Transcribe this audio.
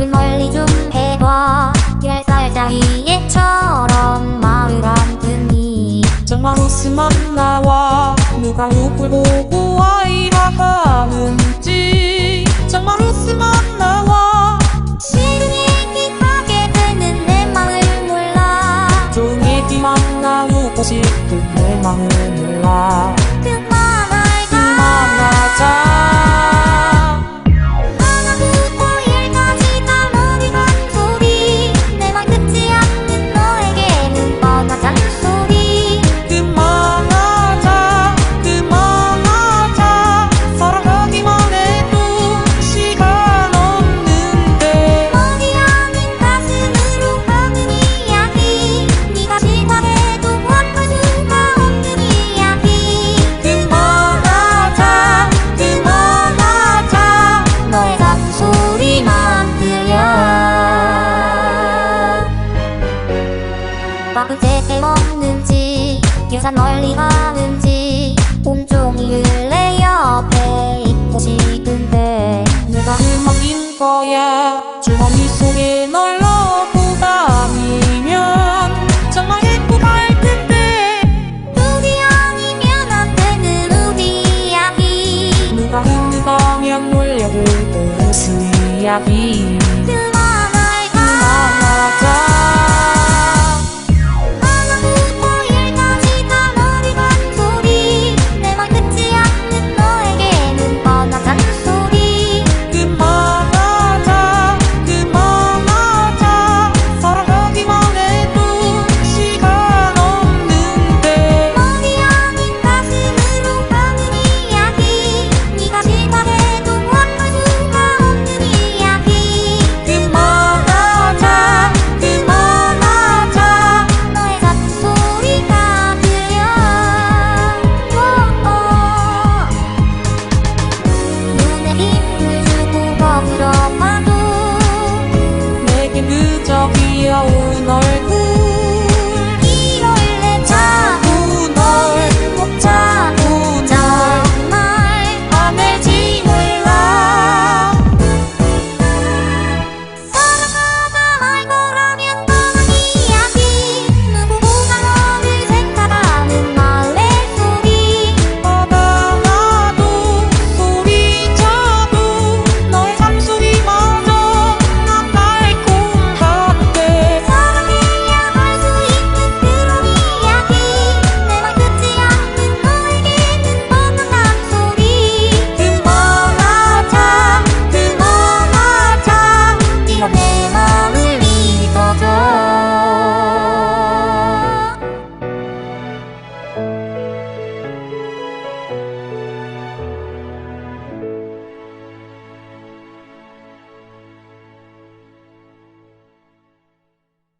우린 멀리 좀 해봐. 열 살짜리애처럼 마을 안 드니. 정말 웃음만 나와. 누가 누굴 보고 아이라 하는지. 정말 웃음만 나와. 싫은 얘기하게 되는 내 마음을 몰라. 좋은 얘기만 나누고 싶은 내 마음을 몰라 때 먹는지 유산 멀리 가는지 온종일 내 옆에 있고 싶은데. 내가 음악인 거야? 주머니 속에 널 넣고 다니면 정말 예쁘할 텐데. 우리 아니면 안 되는 우리 이야기 누가 한 방향 몰려들 그 웃은 이야기.